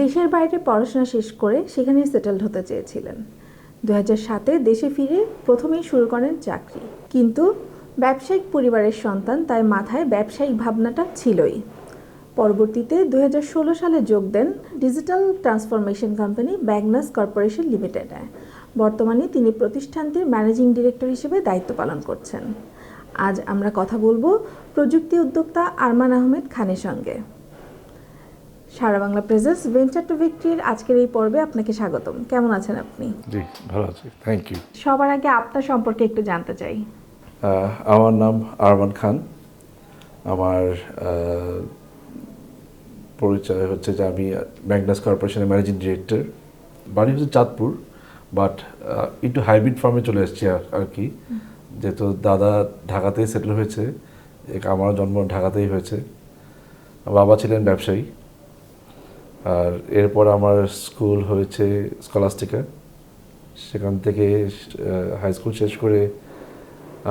দেশের বাইরে পড়াশোনা শেষ করে সেখানে সেটেলড হতে চেয়েছিলেন। দু সাতে দেশে ফিরে প্রথমেই শুরু করেন চাকরি। কিন্তু ব্যবসায়িক পরিবারের সন্তান, তাই মাথায় ব্যবসায়িক ভাবনাটা ছিলই। পরবর্তীতে দু হাজার ষোলো সালে যোগ দেন digital transformation company Magnus corporation লিমিটেডে বর্তমানে তিনি প্রতিষ্ঠানটির ম্যানেজিং ডিরেক্টর হিসেবে দায়িত্ব পালন করছেন। আজ আমরা কথা বলব প্রযুক্তি উদ্যোক্তা আরমান আহমেদ খানের সঙ্গে। সারা বাংলা প্রেজেন্স ভেঞ্চার টু ভিক্টরির আজকের এই পর্বে আপনাকে স্বাগতম। কেমন আছেন আপনি? জি ভালো আছি। থ্যাংক ইউ সবার আগে আপনার সম্পর্কে একটু জানতে চাই। আমার নাম আরমান খান। আমার পরিচয় হচ্ছে যে আমি ম্যাগনাস কর্পোরেশনের ম্যানেজিং ডিরেক্টর। বাড়ি হচ্ছে চাঁদপুর বাট একটু হাইব্রিড ফর্মে চলে এসেছি আর- কি। যেহেতু দাদা ঢাকাতেই সেটেল হয়েছে আমার জন্ম ঢাকাতেই হয়েছে। বাবা ছিলেন ব্যবসায়ী। আর এরপর আমার স্কুল হয়েছে স্কলাস্টিকা। সেখান থেকে হাই স্কুল শেষ করে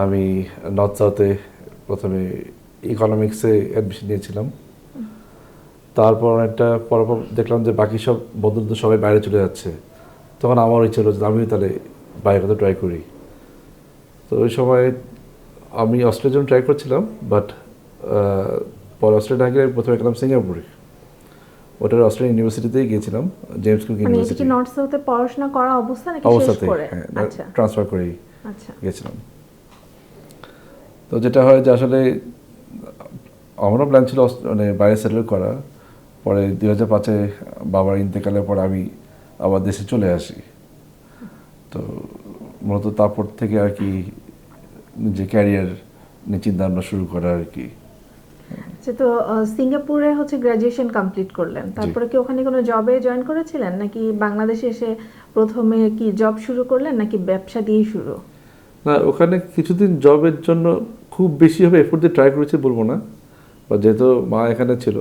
আমি নর্থ সাউথে প্রথমে ইকোনমিক্সে অ্যাডমিশন নিয়েছিলাম। তারপর একটা পরপর দেখলাম যে বাকি সব বন্ধুদের সবাই বাইরে চলে যাচ্ছে। তখন আমার ইচ্ছে হলো যে আমিও তাহলে বাইরে ট্রাই করি। তো ওই সময় আমি অস্ট্রেলিয়ার জন্য ট্রাই করছিলাম বাট পরে অস্ট্রেলিয়া গিয়ে প্রথমে গেলাম সিঙ্গাপুরে। ওটার অস্ট্রেলিয়ান ইউনিভার্সিটিতেই গিয়েছিলাম জেমস কুক ইউনিভার্সিটি নর্থ সাউথে পড়াশোনা করা অবস্থা নাকি শেষ করে? হ্যাঁ আচ্ছা। ট্রান্সফার করেই আচ্ছা। গেছিলাম তো যেটা হয় যে আসলে আমারও প্ল্যান ছিল মানে বাইরে সেটেল করা পরে দুই হাজার পাঁচে বাবার ইন্তেকালের পর আমি আবার দেশে চলে আসি। তো মূলত তারপর থেকে আর কি নিজে ক্যারিয়ার নিয়ে চিন্তা ভাবনা শুরু করা আর কি। তো সিঙ্গাপুরে হচ্ছে গ্রাজুয়েশন কমপ্লিট করলেন। তারপরে কি ওখানে কোনো জবে জয়েন করেছিলেন? নাকি বাংলাদেশে এসে প্রথমে কি জব শুরু করলেন নাকি ব্যবসা দিয়েই শুরু? না ওখানে কিছুদিন জবের জন্য খুব বেশিভাবে এফোর্ট দিয়ে ট্রাই করেছি বলব না। বা যেহেতু মা এখানে ছিল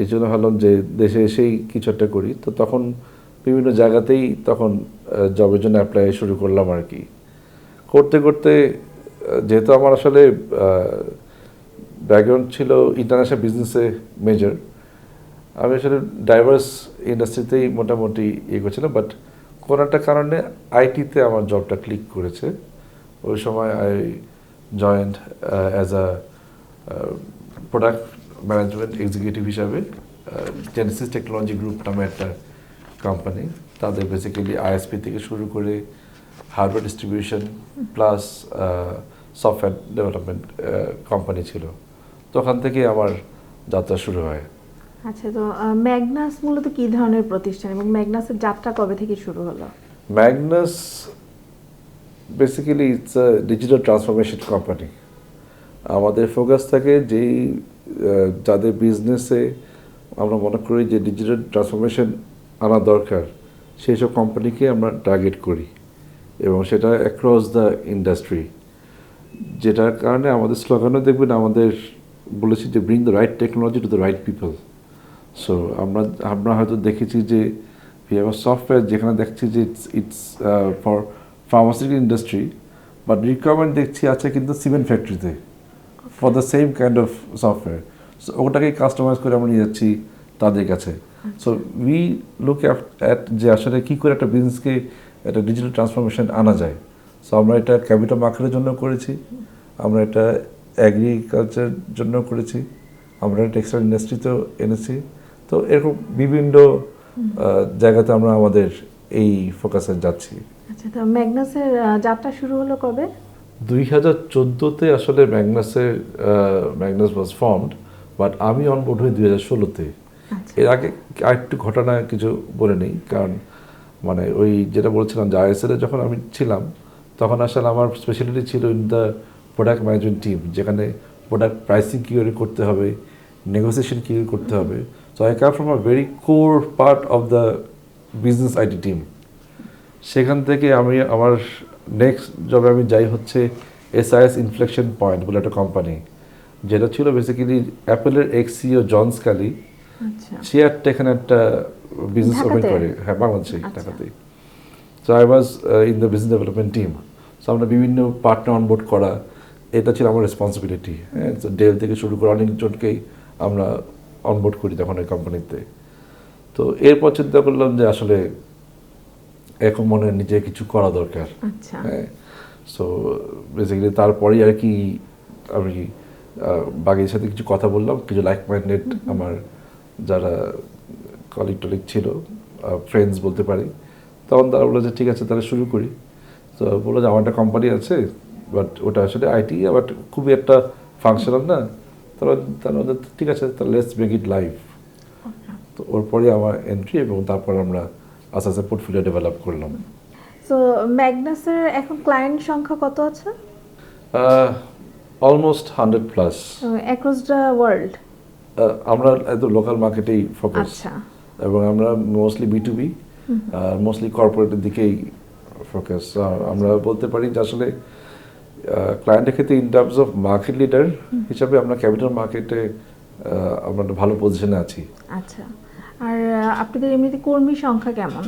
এই জন্য ভাবলাম যে দেশে এসেই কিছু একটা করি। তো তখন বিভিন্ন জায়গাতেই তখন জবের জন্য অ্যাপ্লাই শুরু করলাম আর কি। করতে করতে যেহেতু আমার আসলে ব্যাকগ্রাউন্ড ছিল ইন্টারন্যাশনাল বিজনেসে মেজর আমি আসলে ডাইভার্স ইন্ডাস্ট্রিতেই মোটামুটি ইয়ে করছিলাম বাট কোনো একটা কারণে আইটিতে আমার জবটা ক্লিক করেছে। ওই সময় I joined as a product management executive হিসাবে জেনেসিস টেকনোলজি গ্রুপ নামে একটা কোম্পানি তাদের বেসিক্যালি আইএসপি থেকে শুরু করে hardware distribution plus software development company ছিল। তো ওখান থেকে আমার যাত্রা শুরু হয়। আচ্ছা তো ম্যাগনাস মূলত কি ধরনের প্রতিষ্ঠান এবং ম্যাগনাসের যাত্রা কবে থেকে শুরু হলো? Magnus basically it's a digital transformation company আমাদের ফোকাস থাকে যেই যাদের বিজনেসে আমরা মনে করি যে ডিজিটাল ট্রান্সফরমেশন আনা দরকার সেই সব কোম্পানিকে আমরা টার্গেট করি এবং সেটা অ্যাক্রস দ্য ইন্ডাস্ট্রি যেটার কারণে আমাদের স্লোগানও দেখবেন আমাদের বলেছি যে bring the right technology to the right people so আমরা আমরা হয়তো দেখেছি যে সফটওয়্যার যেখানে দেখছি যে it's it's for pharmaceutical industry but requirement দেখছি আছে কিন্তু সিমেন্ট ফ্যাক্টরিতে for the same kind of software so ওটাকেই customise করে আমরা নিয়ে যাচ্ছি তাদের কাছে। সো উই লুক অ্যাট যে আসলে কী করে একটা বিজনেসকে একটা ডিজিটাল ট্রান্সফরমেশন আনা যায়। সো আমরা এটা ক্যাপিটাল মার্কেটের জন্য করেছি। আমরা এটা অ্যাগ্রিকালচার জন্য করেছি। আমরা টেক্সটাইল ইন্ডাস্ট্রিতেও এনেছি। তো এরকম বিভিন্ন জায়গাতে আমরা আমাদের এই ফোকাসে যাচ্ছি। আচ্ছা তো ম্যাগনাসের যাত্রা শুরু হলো কবে? দুই হাজার চোদ্দোতে আসলে ম্যাগনাসের ম্যাগনাস ওয়াজ ফর্মড বাট আমি অনবোর্ড হই দুই হাজার ষোলোতে। আচ্ছা। এর আগে আরেকটু ঘটনা কিছু বলে নেই কারণ মানে ওই যেটা বলছিলাম যে আইএসএল যখন আমি ছিলাম তখন আসলে আমার স্পেশালিটি ছিল in the product management team যেখানে প্রোডাক্ট প্রাইসিং কী করে করতে হবে নেগোসিয়েশন কী করে করতে হবে। So I come from a very core part of the business IT team সেখান থেকে আমি আমার নেক্সট জবে আমি যাই হচ্ছে এস এসআইএস ইনফ্লেকশন পয়েন্ট বলে একটা কোম্পানি যেটা ছিল বেসিক্যালি অ্যাপেলের এক্স সিও জন স্কালি আচ্ছা। সে একটা এখানে একটা বিজনেস ওপেন করে হ্যাঁ বাংলাদেশে আচ্ছা। ঢাকাতেই। So I was in the business development team so আমরা বিভিন্ন পার্টনার অনবোর্ড করা এটা ছিল আমার রেসপন্সিবিলিটি হ্যাঁ ডেল থেকে শুরু করে অনেকজনকেই আমরা অনবোর্ড করি তখন ওই কোম্পানিতে তো এরপর চিন্তা করলাম যে আসলে এখন মনে হয় নিজে কিছু করা দরকার। আচ্ছা। হ্যাঁ সো বেসিক্যালি তারপরেই আর কি আমি বাগের সাথে কিছু কথা বললাম কিছু লাইক মাইন্ডেড আমার যারা কলিগ টলিগ ছিল ফ্রেন্ডস বলতে পারি। তখন তারা বলল যে ঠিক আছে তাহলে শুরু করি। তো বলল যে আমার একটা কোম্পানি আছে বাট ওটা আসলে আইটি বাট খুবই একটা ফাংশনাল না? তারা তারা বলল, ঠিক আছে তাহলে লেটস মেক ইট লাইভ তো ওর পরে আমার এন্ট্রি এবং তারপর আমরা আস্তে আস্তে পোর্টফোলিও ডেভেলপ করলাম। সো ম্যাগনাসের এখন ক্লায়েন্ট সংখ্যা কত আছে? Almost hundred plus across the world আমরা একদম লোকাল মার্কেটেই ফোকাস এবং আমরা mostly B to B mostly কর্পোরেটের দিকেই ফোকাস আমরা বলতে পারি যে আসলে ক্লায়েন্টের ক্ষেত্রে in terms of market leader হিসাবে আমরা ক্যাপিটাল মার্কেটে আমরা একটা ভালো পজিশনে আছি। আচ্ছা। আর আপনাদের এমনিতে কর্মী সংখ্যা কেমন?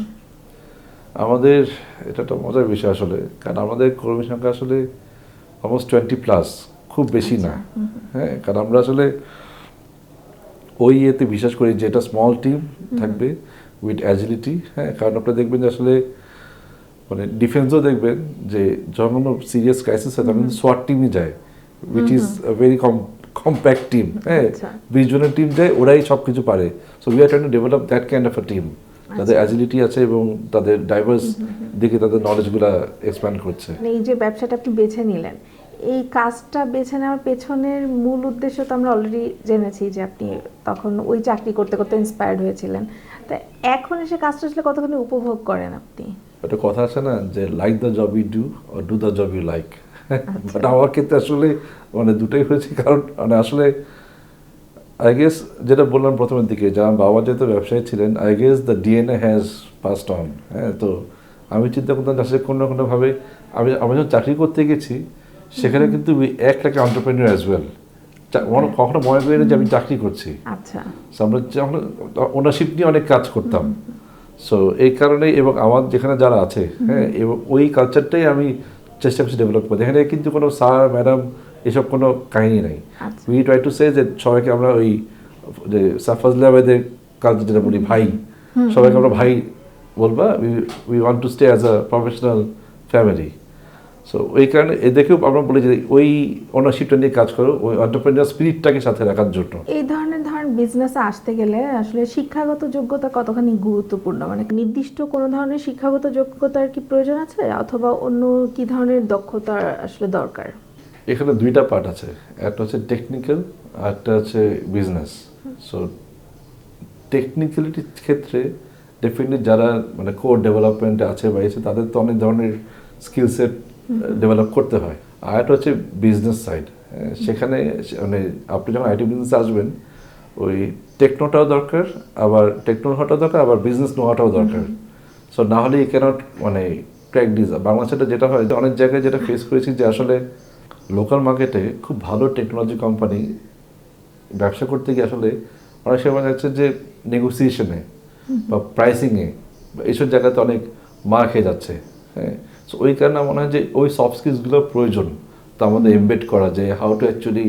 আমাদের এটা একটা মজার বিষয় আসলে কারণ আমাদের কর্মী সংখ্যা আসলে অলমোস্ট টোয়েন্টি প্লাস খুব বেশি না। হ্যাঁ কারণ আমরা আসলে ওই ইয়েতে বিশ্বাস করি যে এটা স্মল টিম থাকবে উইথ অ্যাজিলিটি হ্যাঁ কারণ আপনারা দেখবেন যে আসলে মানে ডিফেন্সও দেখবেন যে যখন কোনো সিরিয়াস ক্রাইসিস হয় তখন সোয়াট টিমই যায় which is very com compact team হ্যাঁ? আচ্ছা। বিশ জনের টিম যায় ওরাই সব কিছু পারে। So we are trying to develop that kind of a team তাদের অ্যাজিলিটি আছে এবং তাদের ডাইভার্স দিকে তাদের নলেজগুলো এক্সপ্যান্ড করছে। মানে এই যে ব্যবসাটা আপনি বেছে নিলেন এই কাজটা বেছে নেওয়ার পেছনের মূল উদ্দেশ্য তো আমরা অলরেডি জেনেছি যে আপনি তখন ওই চাকরি করতে করতে ইন্সপায়ার্ড হয়েছিলেন। তা এখন এসে কাজটা আসলে কতখানি উপভোগ করেন আপনি? একটা কথা আছে না যে like the job you do R do the job you like but আমার ক্ষেত্রে আসলে মানে দুটোই হয়েছে কারণ মানে আসলে আই গেস যেটা বললাম প্রথমের দিকে যে আমার বাবা যেহেতু ব্যবসায়ী ছিলেন I guess the DNA has passed on হ্যাঁ? তো আমি চিন্তা করতাম যে আসলে কোনো না কোনোভাবে আমি আমি যখন চাকরি করতে গেছি সেখানে কিন্তু এক লাইক অন্টারপ্রেনিয়ার অ্যাজ ওয়েল কখনো মনে করি না যে আমি চাকরি করছি। আচ্ছা। আমরা যখন ওনারশিপ নিয়ে অনেক কাজ করতাম। সো এই কারণে এবং আমার যেখানে যারা আছে হ্যাঁ এবং ওই কালচারটাই আমি চেষ্টা করছি ডেভেলপ করতে। এখানে কিন্তু কোনো স্যার ম্যাডাম এসব কোনো কাহিনী নাই। উই ট্রাই টু সে যে সবাইকে আমরা ওই যে সাফাজলে আমাদের কালচার যেটা বলি ভাই সবাইকে আমরা ভাই বলবা we want to stay as a professional family so ওই কারণে এ দেখেও আমরা বলি যে ওই ওনারশিপটা নিয়ে কাজ করো ওই অন্টারপ্রেনিয়ার স্পিরিটটাকে সাথে রাখার জন্য। এই ধরনের ধরেন বিজনেসে আসতে গেলে আসলে শিক্ষাগত যোগ্যতা কতখানি গুরুত্বপূর্ণ? মানে নির্দিষ্ট কোনো ধরনের শিক্ষাগত যোগ্যতার কি প্রয়োজন আছে? অথবা অন্য কি ধরনের দক্ষতা আসলে দরকার? এখানে দুইটা পার্ট আছে। একটা হচ্ছে টেকনিক্যাল আর একটা হচ্ছে বিজনেস সো টেকনিক্যালিটির ক্ষেত্রে ডেফিনেটলি যারা মানে কোর ডেভেলপমেন্টে আছে বা এসে তাদের তো অনেক ধরনের স্কিল সেট ডেভেলপ করতে হয়। আর একটা হচ্ছে বিজনেস সাইড সেখানে মানে আপনি যখন আইটি বিজনেসে আসবেন ওই টেকনোটাও দরকার আবার টেকনো হওয়াটাও দরকার আবার বিজনেস নোয়াটাও দরকার। সো না হলে ইউ ক্যানট মানে ট্র্যাক ডিজ বাংলাদেশে যেটা হয় অনেক জায়গায় যেটা ফেস করেছি যে আসলে লোকাল মার্কেটে খুব ভালো টেকনোলজি কোম্পানি ব্যবসা করতে গিয়ে আসলে অনেক সময় যাচ্ছে যে নেগোসিয়েশনে বা প্রাইসিংয়ে বা এইসব জায়গাতে অনেক মার খেয়ে যাচ্ছে হ্যাঁ? সো ওই কারণে মনে হয় যে ওই সফট স্কিলসগুলো প্রয়োজন। তো আমাদের এমবেড করা যে how to actually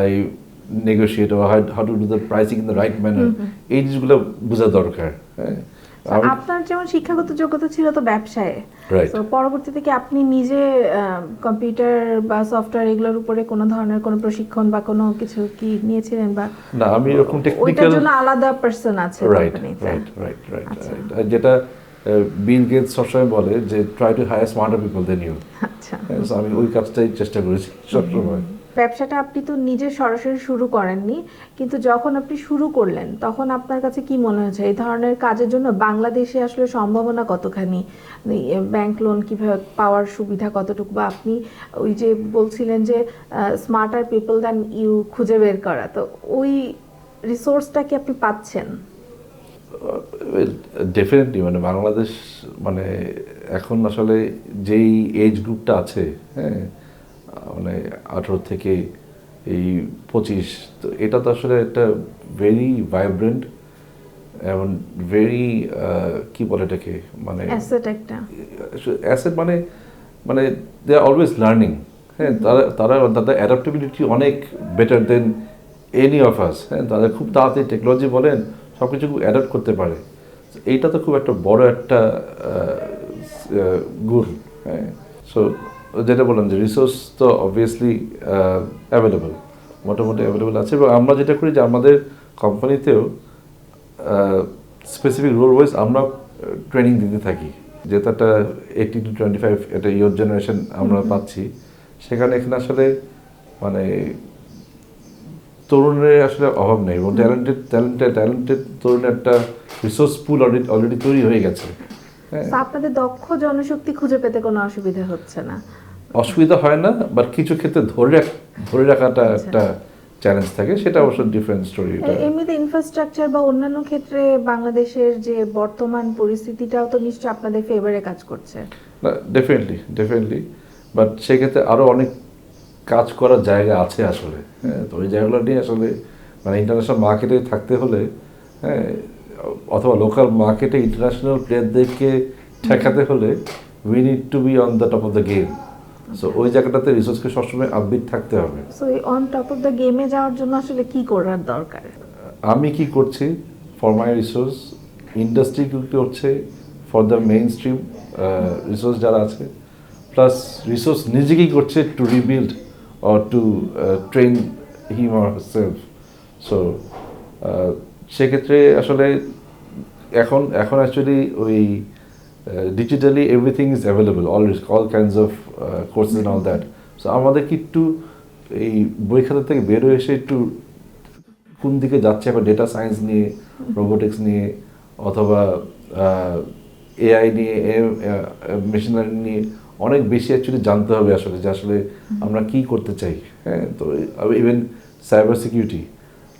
I negotiate how to do the pricing in the right manner এই জিনিসগুলো বোঝা দরকার হ্যাঁ? আপনার যেমন শিক্ষাগত যোগ্যতা ছিল তো ব্যবসায়। তো পরবর্তীতে কি আপনি নিজে কম্পিউটার বা সফটওয়্যার এগুলোর উপরে কোনো ধরনের কোনো প্রশিক্ষণ বা কোনো কিছু কি নিয়েছিলেন বা না আমি এরকম টেকনিক্যাল জন্য আলাদা পার্সন আছে right right right right. Right যেটা বিল গেটস সবসময় বলে যে try to hire smarter people than you আচ্ছা। আমি ওই কাজটাই চেষ্টা করেছি সবসময়। ব্যবসাটা আপনি তো নিজে সরাসরি শুরু করেননি, কিন্তু যখন আপনি শুরু করলেন, তখন আপনার কাছে কি মনে হয়েছে? এই ধরনের কাজের জন্য বাংলাদেশে আসলে সম্ভাবনা কতখানি? ব্যাংক লোন কীভাবে পাওয়ার সুবিধা কতটুকু? বা আপনি ওই যে বলছিলেন যে স্মার্টার পিপল দ্যান ইউ খুঁজে বের করা, তো ওই রিসোর্সটা কি আপনি পাচ্ছেন? ডেফিনেটলি মানে বাংলাদেশ মানে এখন আসলে যেই এজ গ্রুপটা আছে হ্যাঁ মানে আঠেরো থেকে এই পঁচিশ তো এটা তো আসলে একটা ভেরি ভাইব্রেন্ট এবং ভেরি কি বলে এটাকে? মানে অ্যাসেট একটা। অ্যাসেট মানে মানে দে আর অলওয়েজ লার্নিং হ্যাঁ তারা তারা তাদের অ্যাডাপ্টেবিলিটি অনেক better than any of us হ্যাঁ তাদের খুব তাড়াতাড়ি টেকনোলজি বলেন সব কিছু অ্যাডাপ্ট করতে পারে। এইটা তো খুব একটা বড় একটা গুণ হ্যাঁ। সো যেটা বললাম যে রিসোর্স তো অবভিয়াসলি অ্যাভেলেবল মোটামুটি অ্যাভেলেবল আছে এবং আমরা যেটা করি যে আমাদের কোম্পানিতেও স্পেসিফিক রোল ওয়াইজ আমরা ট্রেনিং দিতে থাকি। যেহেতু একটা এইটি টু টোয়েন্টি ফাইভ একটা ইয়র জেনারেশন আমরা পাচ্ছি সেখানে এখানে আসলে মানে তরুণের আসলে অভাব নেই এবং ট্যালেন্টেড ট্যালেন্টেড ট্যালেন্টেড তরুণের একটা রিসোর্স পুল অলরেডি অলরেডি তৈরি হয়ে গেছে। আপনাদের দক্ষ জনশক্তি খুঁজে পেতে কোনো অসুবিধা হচ্ছে না। অসুবিধা হয় না বাট কিছু ক্ষেত্রে ধরে রাখ ধরে রাখাটা আচ্ছা। একটা চ্যালেঞ্জ থাকে সেটা অবশ্য ডিফারেন্ট স্টোরি এ- এমনিতে ইনফ্রাস্ট্রাকচার বা অন্যান্য ক্ষেত্রে বাংলাদেশের যে বর্তমান পরিস্থিতিটাও তো নিশ্চয়ই আপনাদের ফেভারে কাজ করছে। না ডেফিনেটলি ডেফিনেটলি বাট সেক্ষেত্রে আরও অনেক কাজ করার জায়গা আছে আসলে। হ্যাঁ তো ওই জায়গাগুলো নিয়ে আসলে মানে ইন্টারন্যাশনাল মার্কেটে থাকতে হলে হ্যাঁ অথবা লোকাল মার্কেটে ইন্টারন্যাশনাল প্লেয়ারদেরকে ঠেকাতে হলে we need to be on the top of the game so ওই জায়গাটাতে রিসোর্সকে সবসময় আপবিট থাকতে হবে। So on top of the গেমে যাওয়ার জন্য আসলে কি করার দরকার? আমি কি করছি? ফর মাই রিসোর্স ইন্ডাস্ট্রি কি করছে? For the mainstream resource যারা আছে প্লাস রিসোর্স নিজে কি করছে? To rebuild or to train him R self so সেক্ষেত্রে আসলে এখন এখন অ্যাকচুয়ালি ওই digitally everything is available all all kinds of courses and all that so আমাদেরকে একটু এই বই খাতা থেকে বের হয়ে এসে একটু কোন দিকে যাচ্ছে এখন ডেটা সায়েন্স নিয়ে রোবোটিক্স নিয়ে অথবা এআই নিয়ে মেশিন লার্নিং নিয়ে অনেক বেশি অ্যাকচুয়ালি জানতে হবে আসলে যে আসলে আমরা কি করতে চাই। হ্যাঁ তো ইভেন সাইবার সিকিউরিটি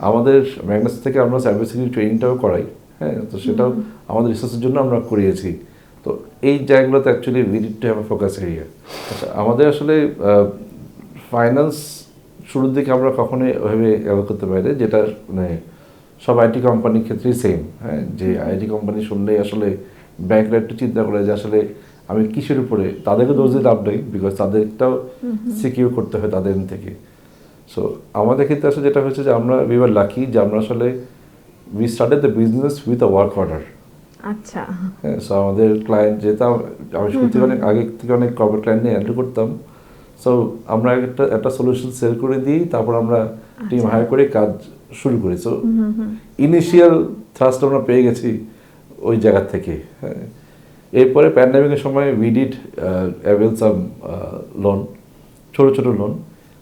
আমাদের ম্যাগনাস থেকে আমরা সাইবার সিকিউরিটি ট্রেনিংটাও করাই। হ্যাঁ তো সেটাও আমাদের রিসার্চের জন্য আমরা করিয়েছি। তো এই জায়গাগুলোতে actually we need to have focus area আচ্ছা আমাদের আসলে ফাইন্যান্স শুরুর দিকে আমরা কখনোই ওইভাবে অ্যাভয়েড করতে পারি যেটা মানে সব আইটি কোম্পানির ক্ষেত্রেই সেম হ্যাঁ? যে আইটি কোম্পানি শুনলেই আসলে ব্যাংকরা একটু চিন্তা করে যে আসলে আমি কিসের উপরে তাদেরকে দোষ দিয়ে লাভ নেই বিকজ তাদেরটাও সিকিউর করতে হয় তাদের থেকে। সো আমাদের ক্ষেত্রে আসলে যেটা হয়েছে যে আমরা উই আর লাকি যে আমরা আসলে we started the business with a work order আচ্ছা। হ্যাঁ সো আমাদের ক্লায়েন্ট যেহেতু আমি থেকে অনেক আগে থেকে অনেক কর্পোরেট ক্লায়েন্ট নিয়ে হ্যান্ডেল করতাম। সো আমরা একটা একটা সলিউশন সেল করে দিই তারপর আমরা টিম আচ্ছা। হায়ার করে কাজ শুরু করি। সো ইনিশিয়াল থ্রাস্ট আমরা পেয়ে গেছি ওই জায়গা থেকে। হ্যাঁ। এরপরে প্যান্ডামিকের সময় we did avail some loan ছোট ছোট লোন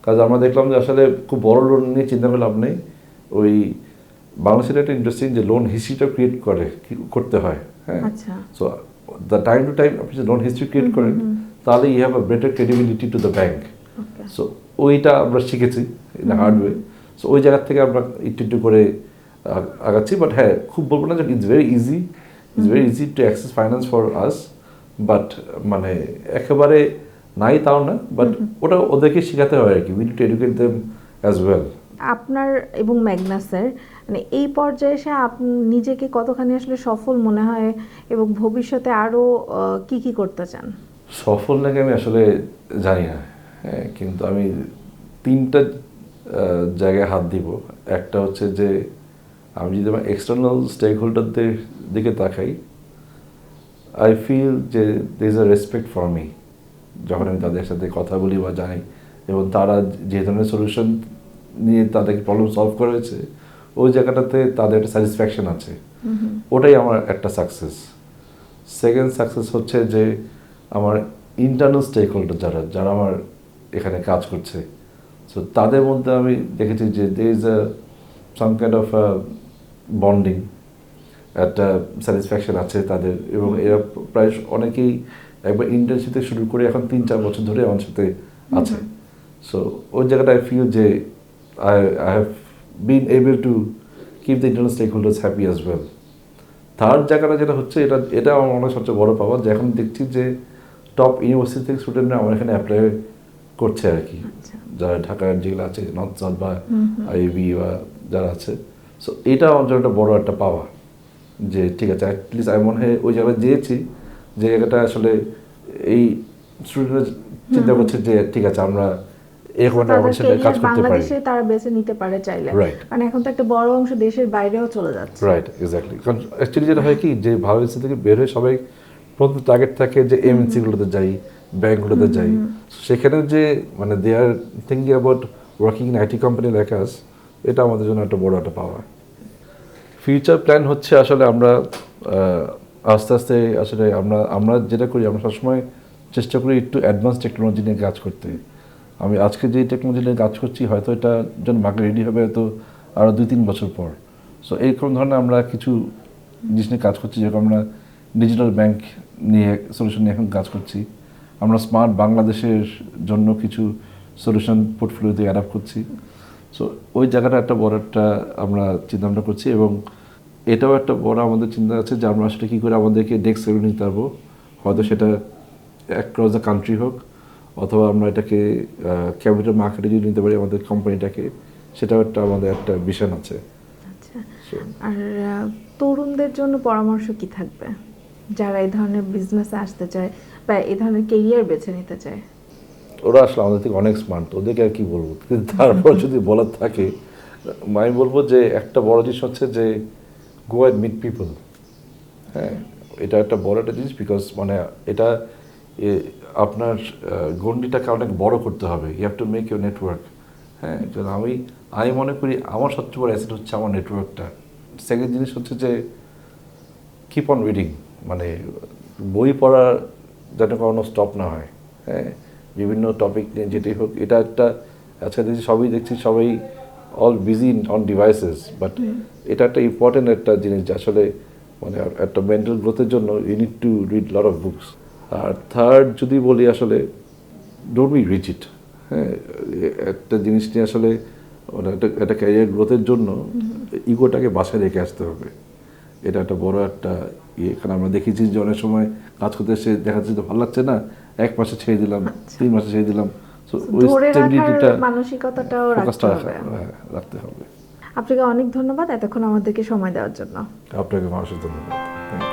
কাজ আমরা দেখলাম যে আসলে খুব বড় লোন নিয়ে চিন্তা করে লাভ নেই। ওই বাংলাদেশের একটা ইন্টারেস্টিং যে লোন হিস্ট্রিটা ক্রিয়েট করে কি- করতে হয় হ্যাঁ? So the time to time আপনি যদি লোন হিস্ট্রি ক্রিয়েট করেন তাহলে you have a better credibility to the bank okay so ওইটা আমরা শিখেছি ইন হার্ড ওয়ে সো ওই জায়গা থেকে আমরা একটু একটু করে আগ- আগাচ্ছি বাট হ্যাঁ খুব বলব না যে it's very easy it's very easy to access finance for us but মানে একেবারে নাই তাও না বাট ওটা ওদেরকে শেখাতে হয় আর কি we to educate them as well আপনার এবং ম্যাগনাসের মানে এই পর্যায়ে এসে আপনি নিজেকে কতখানি আসলে সফল মনে হয় এবং ভবিষ্যতে আরও কি কি করতে চান? সফল নাকি আমি আসলে জানি না। কিন্তু আমি তিনটা জায়গায় হাত দিব। একটা হচ্ছে যে, আমি যদি আমার এক্সটার্নাল স্টেক হোল্ডারদের দিকে তাকাই আই ফিল যে there is a respect for me যখন আমি তাদের সাথে কথা বলি বা জানি, এবং তারা যে ধরনের সলিউশন নিয়ে তাদেরকে প্রবলেম সলভ করেছে ওই জায়গাটাতে তাদের একটা স্যাটিসফ্যাকশন আছে। ওটাই আমার একটা সাকসেস সেকেন্ড সাকসেস হচ্ছে যে আমার ইন্টারনাল স্টেক হোল্ডার যারা যারা আমার এখানে কাজ করছে সো তাদের মধ্যে আমি দেখেছি যে they is a some kind of bonding একটা স্যাটিসফ্যাকশন আছে তাদের এবং এরা প্রায় অনেকেই একবার ইন্টার্নশিপ থেকে শুরু করে এখন তিন চার বছর ধরে আমার সাথে আছে। সো ওই জায়গাটা আই ফিল যে I I have been able to keep the internal stakeholders happy as well third জায়গাটা যেটা হচ্ছে এটা এটা আমার মনে হয় সবচেয়ে বড় পাওয়া যে এখন দেখছি যে টপ ইউনিভার্সিটি থেকে স্টুডেন্টরা আমার এখানে অ্যাপ্লাই করছে আর কি। আচ্ছা। যারা ঢাকার যেগুলো আছে নর্থ সাউথ বা আইবি বা যারা আছে। সো এটা আমার জন্য একটা বড় একটা পাওয়া যে ঠিক আছে অ্যাটলিস্ট আমি মনে হয় ওই জায়গায় যেয়েছি যে জায়গাটা আসলে এই স্টুডেন্টরা চিন্তা করছে যে ঠিক আছে আমরা কাজ করতে পারি। তারা বেছে নিতে পারে চাইলে. কারণ এখন তো একটা বড় অংশ দেশের বাইরেও চলে যাচ্ছে। রাইট এক্স্যাক্টলি কারণ অ্যাকচুয়ালি যেটা হয় কি যে ভালো ইনস্টিটিউট থেকে বের হয়ে সবাই প্রথম টার্গেট থাকে যে যাই ব্যাংকগুলোতে যাই। সেখানে যে মানে they are thinking about working in IT company like us এটা আমাদের জন্য একটা বড় একটা পাওয়া ফিউচার প্ল্যান হচ্ছে আসলে আমরা আস্তে আস্তে আসলে আমরা আমরা যেটা করি আমরা সবসময় চেষ্টা করি একটু অ্যাডভান্স টেকনোলজি নিয়ে কাজ করতে। আমি আজকে যে টেকনোলজি নিয়ে কাজ করছি, হয়তো এটা যখন মার্কেট রেডি হবে, হয়তো আরও দুই তিন বছর পর। সো এইরকম ধরনের আমরা কিছু জিনিস নিয়ে কাজ করছি, যেরকম আমরা ডিজিটাল ব্যাংক নিয়ে সলিউশন নিয়ে এখন কাজ করছি। আমরা স্মার্ট বাংলাদেশের জন্য কিছু সলিউশন পোর্টফোলিওতে অ্যাডাপ্ট করছি। সো ওই জায়গাটা একটা বড় একটা আমরা চিন্তা ভাবনা করছি এবং এটাও একটা বড় আমাদের চিন্তা আছে যে আমরা আসলে কী করে আমাদেরকে ডেস্ক সেভেন নিতে পারব। হয়তো সেটা অ্যাক্রস দ্য কান্ট্রি হোক অথবা আমরা এটাকে ক্যাপিটাল মার্কেটে যদি নিতে পারি আমাদের কোম্পানিটাকে সেটাও একটা আমাদের একটা ভিশন আছে। আচ্ছা। আর তরুণদের জন্য পরামর্শ কি থাকবে? যারা এই ধরনের বিজনেসে আসতে চায় বা এই ধরনের কেরিয়ার বেছে নিতে চায়? ওরা আসলে আমাদের থেকে অনেক স্মার্ট ওদেরকে আর কি বলব? কিন্তু তারপর যদি বলার থাকে আমি বলব যে একটা বড় জিনিস হচ্ছে যে গো অ্যান্ড মিট পিপল হ্যাঁ এটা একটা বড় একটা জিনিস বিকজ মানে এটা এ, আপনার গণ্ডিটাকে অনেক বড় করতে হবে। You have to make your network হ্যাঁ কারণ আমি আমি মনে করি আমার সবচেয়ে বড় অ্যাসেট হচ্ছে আমার নেটওয়ার্কটা সেকেন্ড জিনিস হচ্ছে যে কিপ অন রিডিং মানে বই পড়ার যেন কোনো স্টপ না হয়। হ্যাঁ বিভিন্ন টপিক নিয়ে যেটাই হোক এটা একটা আজকে দেখছি সবই দেখছি সবাই all busy on devices but এটা একটা ইম্পর্টেন্ট একটা জিনিস যে আসলে মানে একটা মেন্টাল গ্রোথের জন্য you need to read lot of books R third যদি বলি আসলে ডোন্ট বি রিচিট হ্যাঁ? একটা জিনিস নিয়ে আসলে মানে একটা একটা ক্যারিয়ার গ্রোথের জন্য ইগোটাকে বাসায় রেখে আসতে হবে। এটা একটা বড় একটা ইয়ে। কারণ আমরা দেখেছি যে অনেক সময় কাজ করতে এসে দেখা যাচ্ছে যে ভালো লাগছে না এক মাসে ছেড়ে দিলাম তিন মাসে ছেড়ে দিলাম। ওই স্টেবিলিটিটা মানসিকতাটাও রাখতে হবে। হ্যাঁ, রাখতে হবে। আপনাকে অনেক ধন্যবাদ এতক্ষণ আমাদেরকে সময় দেওয়ার জন্য। আপনাকে মানুষের ধন্যবাদ।